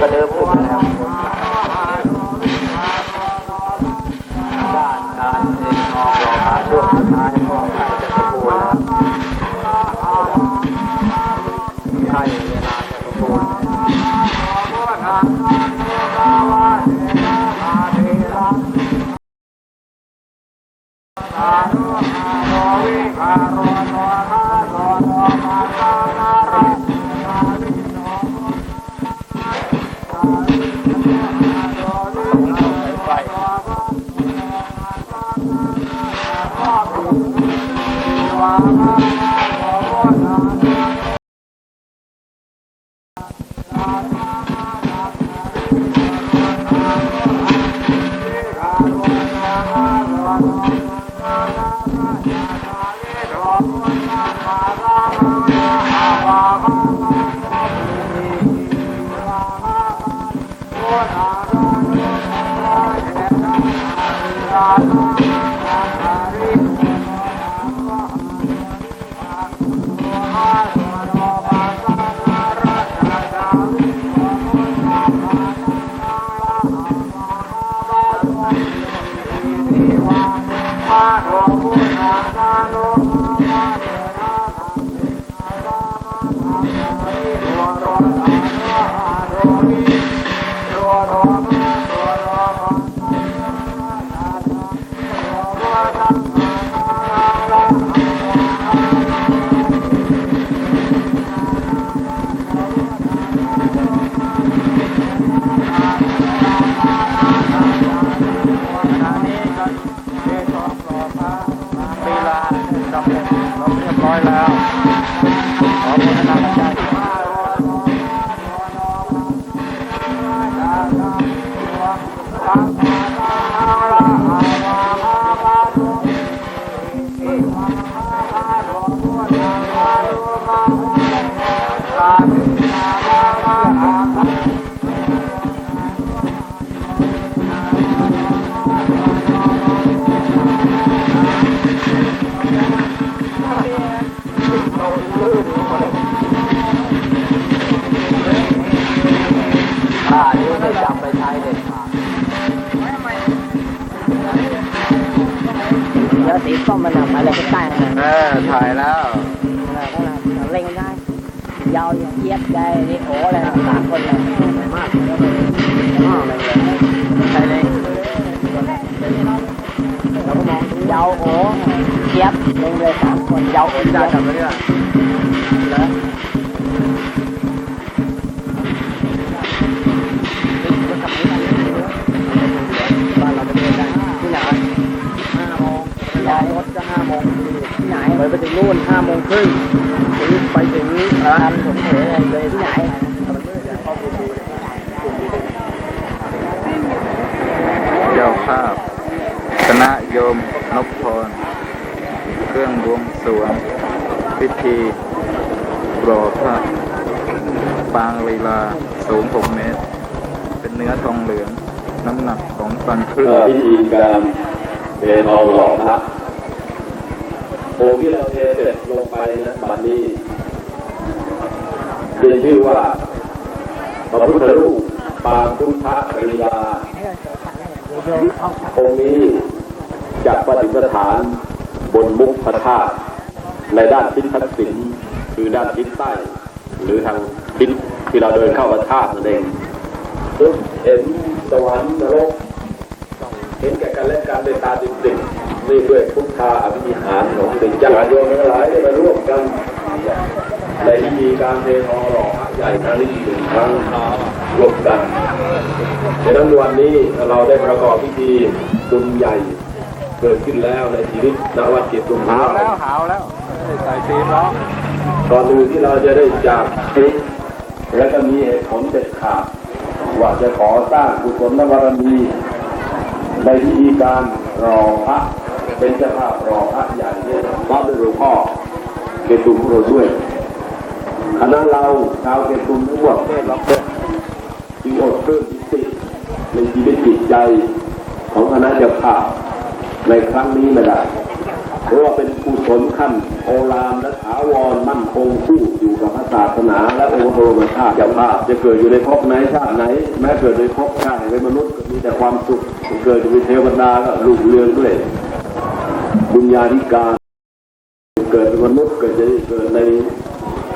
กระเดิมกระเดิมขึ้นแล้วด้านการเองออกหล่อมาช่วงสุดท้ายก็ใกล้จะสมบูรณ์แล้วใกล้เวลาจะสมบูรณ์ไป อ่ เดี๋ยวสีส้มมันหนักอะไรก็ใต้นะเออถ่ายแล้วข้างหลังเล่งได้ยาวอย่างเจี๊ยบใหญ่นี่โอ้อะไรนะสามคนเลยมากอ้าวอะไรเลยใช่เลยเราก็มองยาวโอ้เจี๊ยบเล่งเลยสามคนยาวโอ้พี่เจี๊ดายบจำไม่ได้เหร ที่ไหนไปไปถึงนู่นห้าโมงครึ่งถึงไปถึงทำผมเหนื่อยเลยที่ไหนเจ้าภาพคณะโยมนพพร เครื่องบวงสรวงพิธีโปรดพระปางลีลาสูง 6 เมตร เป็นเนื้อทองเหลือง น้ำหนักของตันครึ่งเอ่อพิธีการเททองหล่อพระ โอ่งที่เราเทเสร็จลงไปนะบัดนี้เรียนชื่อว่าพระพุทธรูปปางพุทธกริยาองค์นี้จะประดิษฐานบนมุกพระธาตุในด้านทิศทักษิณคือด้านทิศใต้ หรือทางทิศที่เราเดินเข้าพระธาตุนั่นเองซึ่งเห็นสวรรค์นรกเห็นแก่กันและการในตาจริงๆ นี่ด้วยพุทธาอภิหารของสิ่งญาติโยมทั้งหลายได้มาร่วมกันในพิธีการเททองหล่อพระใหญ่ครั้งนี้หนึ่งครั้งร่วมกันในนั้นวันนี้เราได้ประกอบพิธีบุญใหญ่เกิดขึ้นแล้วในชีวิตนวัดเกียรติตุมหาหาวแล้วหาวแล้วใส่ตีนล้อก่อนอื่นที่เราจะได้จากคลิปและก็มีเหตุผลเด็ดขาดว่าจะขอสร้างกุศลบารมีในพิธีการรอพระ เป็นเจ้าภาพรอพระใหญ่เนี่ยพร้อมด้วยหลวงพ่อเกตุมโรดด้วยคณะเราชาวเกตุมทั้งหมดเทศล็อกเด้อจึงอดเพิ่มจิตติในชีวิตจิตใจของคณะเจ้าภาพในครั้งนี้ไม่ได้เพราะว่าเป็นกุศลขั้นโอฬารและถาวรมั่นคงคู่อยู่กับพระศาสนาและองค์พระบรมชาติเจ้าภาพจะเกิดอยู่ในภพไหนชาติไหน แม้เกิดในภพชาติเป็นมนุษย์ก็มีแต่ความสุขเกิดอยู่ในเทวดาก็รุ่งเรืองด้วย บุญญาธิการ เกิดมนุษย์เกิดจะเกิดใน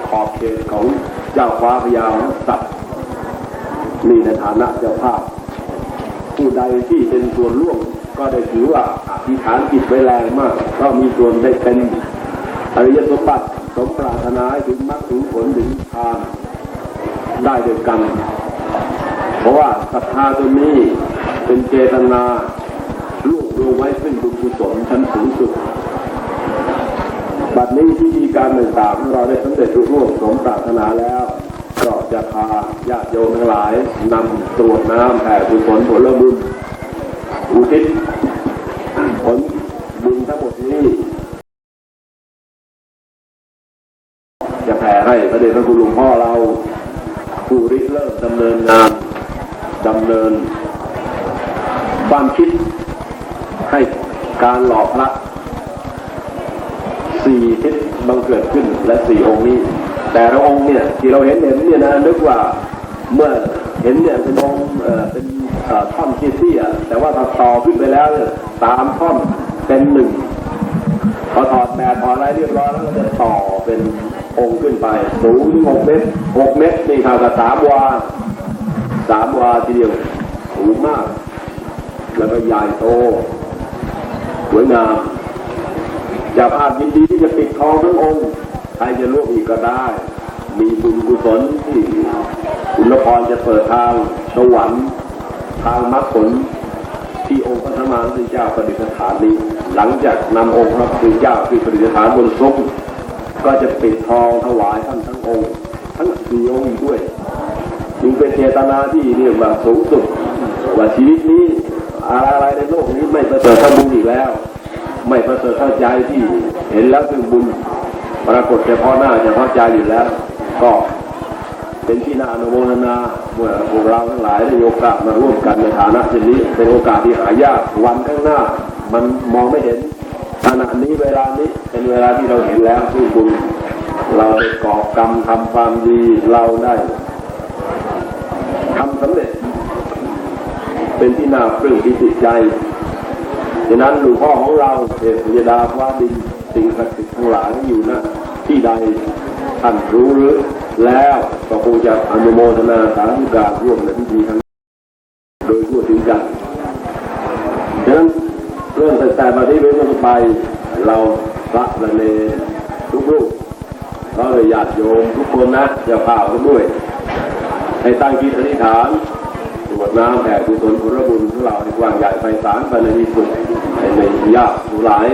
ขอบเขตของเจ้าฟ้าพญาสัตว์นี่ในฐานะเจ้าภาพ ผู้ใดที่เป็นส่วนร่วมก็ได้ถือว่าอธิษฐานจิตไว้แรงมาก ก็มีส่วนได้เป็นอริยสมบัติสมปรารถนาถึงมรรคถึงผลถึงทานได้ด้วยกัน เพราะว่าศรัทธาตัวนี้เป็นเจตนา ไว้ซึ่งบุญกุศลชั้นสูงสุด บัดนี้ที่มีการต่างๆเราได้สำเร็จรุ่ร่วงสมปรารถนาแล้วก็จะพาญาติโยมทั้งหลายนำตรวจน้ำแผ่กุศลผลบุญอุทิศผลบุญทั้งหมดนี้ จะแผ่ให้พระเดชพระคุณหลวงพ่อเราผู้ริเริ่มดำเนินงานดำเนินความคิด ให้การหลอพระสี่ทิศบังเกิดขึ้นและสี่องค์นี้ แต่ละองค์เนี่ยที่เราเห็นเห็นเนี่ยนะนึกว่าเมื่อเห็นเนี่ยเป็นองค์เอ่อเป็นเอ่อท่อนเตี้ยแต่ว่าถ้าต่อขึ้นไปแล้วเนี่ยตามท่อนเป็นหนึ่งพอถอดแบบถอดอะไรเรียบร้อยแล้วก็จะต่อเป็นองค์ขึ้นไป สูงหกเมตรหกเมตรนี่เท่ากับสามวาสามวาทีเดียวสูงมาก แล้วก็ใหญ่โต สวยงามอย่าภาพยินดีที่จะปิดทองทั้งองค์ใครจะร่วมอีกก็ได้ มีบุญกุศลที่คุณละครจะเปิดทางสวรรค์ทางมรรคผลที่องค์พระธรรมานุเจ้าประดิษฐานนี้ หลังจากนำองค์พระพุทธเจ้าที่ประดิษฐานบนทรงก็จะปิดทองถวายท่านทั้งองค์ ทั้งสี่องค์อีกด้วยจึงเป็นเจตนาที่เรียกว่าสูงสุดว่าชีวิตนี้ อะไรในโลกนี้ไม่ประเสริฐเท่าบุญอีกแล้ว ไม่ประเสริฐเท่าใจที่เห็นแล้วซึ่งบุญปรากฏเฉพาะหน้าเฉพาะใจอยู่แล้ว ก็เป็นที่น่าอนุโมทนาเมื่อพวกเราทั้งหลายได้โอกาสมาร่วมกันในฐานะเช่นนี้ เป็นโอกาสที่หายากวันข้างหน้า มันมองไม่เห็นขณะนี้เวลานี้เป็นเวลาที่เราเห็นแล้วซึ่บุญเราได้ก่อกรรมทำความดีเราได้ทำสำเร็จ เป็นที่น่าปลื้มที่จิตใจฉะนั้นหลวงพ่อของเราเทพยดาฟ้าดินสิ่งศักดิ์สิทธิ์ทั้งหลายอยู่นะที่ใดท่านรู้หรือแล้วก็คงจะอนุโมทนาสาธุการร่วมในพิธีทั้งโดยทั่วถึงกันฉะนั้นเริ่มตั้งแต่มาที่เป็นต้นไป เราพระละเนทุกรูปเราเลยญาติโยมทุกคนนะอย่าเปล่ากันด้วย ให้ตั้งจิตอธิษฐาน วจน้ำแผ่กุศลผลบุญของเราในกว้างใหญ่ไพศาลไปในที่สุดให้ในญาติทั้งหลาย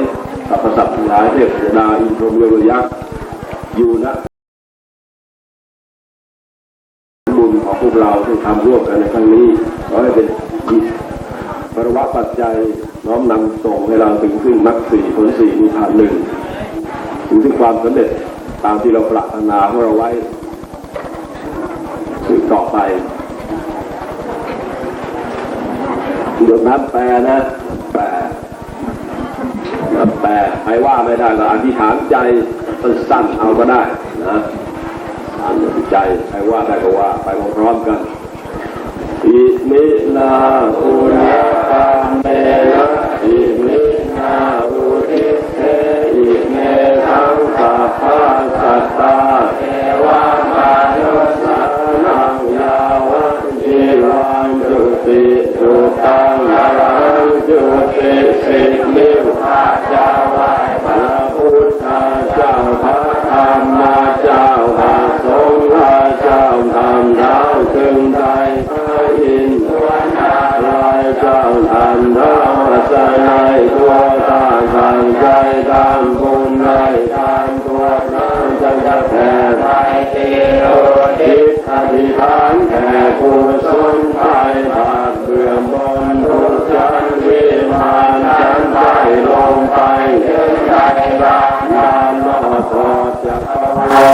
สรรพสัตว์ทั้งหลายเทพยดาอินทรมโยยักษ์อยู่นะบุญของพวกเราที่ทำร่วมกันในครั้งนี้ขอให้เป็นปรวะปัจจัยน้อมนำส่งให้เราถึงขึ้นมรรคสี่ผลสี่นิพพานหนึ่งถึงที่ความสำเร็จตามที่เราปรารถนาของเราไว้สืบต่อไป หยดน้ำแปรนะแปรน้ำแปรใครว่าไม่ได้ก็อธิษฐานใจสั้นๆเอาก็ได้นะอันใจใครว่าได้ก็ว่าไปพร้อมๆกันอิมินาอุนาตาเมนะอิมิ Thank you.